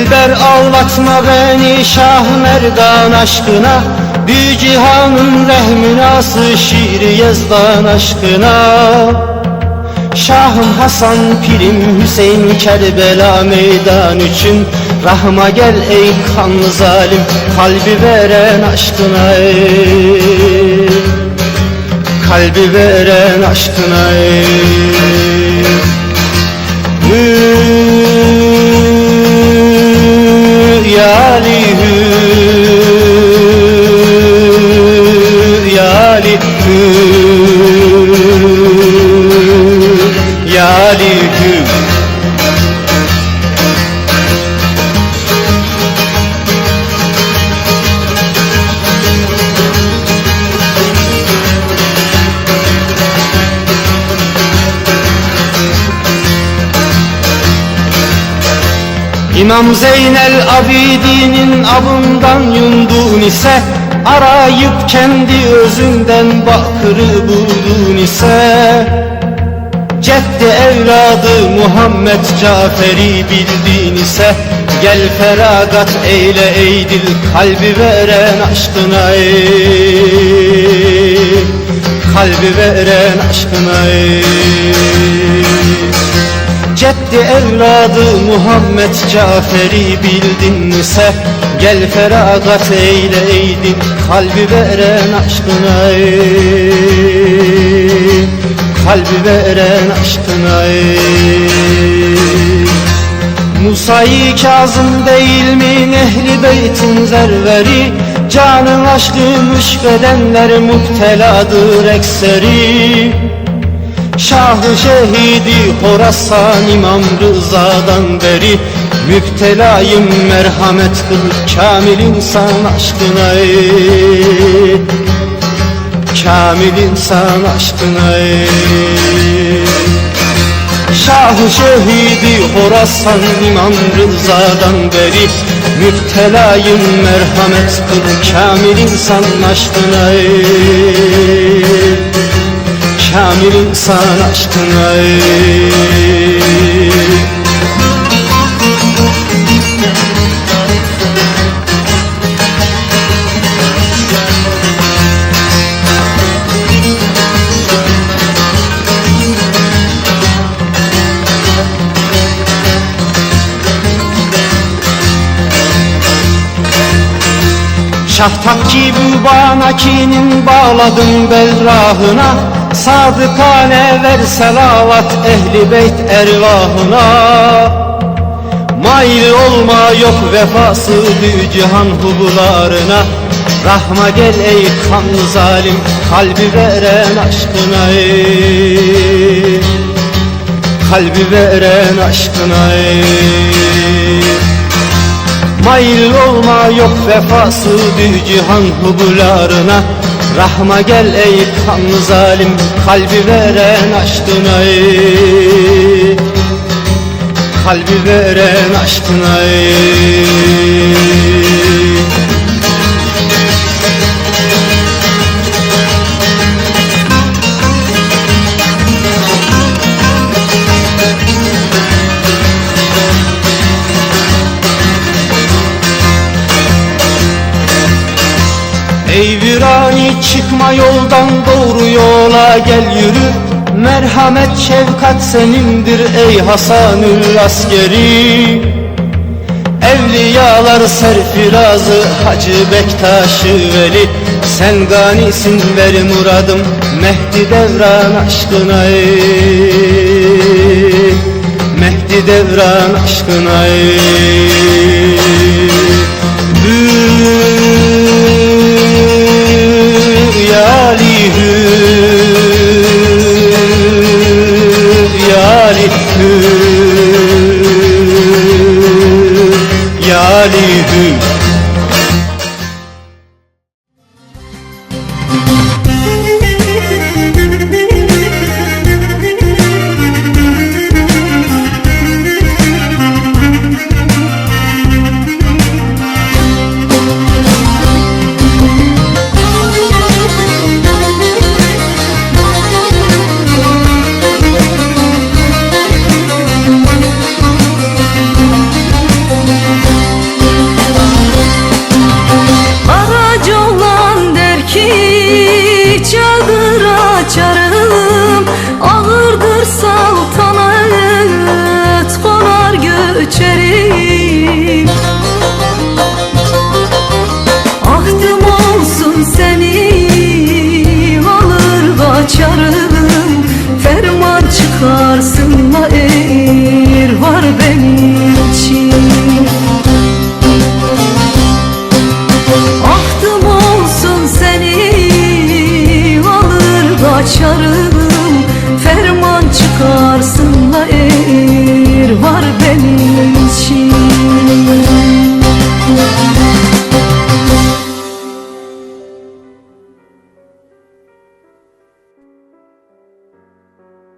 Dilber ağlatma beni Şah Merdan aşkına. Bir cihanın rehminası şiir yazdan aşkına. Şahım Hasan Pirim Hüseyin Kerbela meydan için. Rahma gel ey kanlı zalim kalbi veren aşkına ey. Kalbi veren aşkına ey İmam Zeynel Abidin'in avından yundun ise Arayıp kendi özünden bakırı buldun ise Ceddi evladı Muhammed Cafer'i bildin ise Gel feragat eyle ey dil kalbi veren aşkına ey Kalbi veren aşkına ey Ceddi evladı Muhammed Cafer'i bildin ise Gel feragat eyle eydin kalbi veren aşkına ey Kalbi veren aşkına ey Musa-i Kazım değil mi? Ehli beytin zerveri. Canın aşkı müşkedenler muhteladır ekseri Şahı şehidi Horasan İmam Rıza'dan beri. Müptelayım merhamet kıl Kamil insan aşkına ey. Kamil insan aşkına ey. Şahı şehidi Horasan İmam Rıza'dan beri. Müptelayım merhamet kıl Kamil insan aşkına ey Kamil insan aşkına ey Şahtak gibi banakinin bağladım belrahına Sadıkane ver selavat ehli beyt ervahına. Mail olma yok vefası dü cihan hubularına Rahma gel ey kanlı zalim kalbi veren aşkına ey. Kalbi veren aşkına ey. Mail olma yok vefası dü cihan hubularına Rahma gel ey kanlı zalim kalbi veren aşkına ey Kalbi veren aşkına ey Ey virani çıkma yoldan doğru yola gel yürü. Merhamet şefkat senindir ey Hasanül askeri. Evliyalar serfirazı Hacı Bektaş'ı veli. Sen ganisin ver muradım Mehdi devran aşkına ey. Mehdi devran aşkına ey yali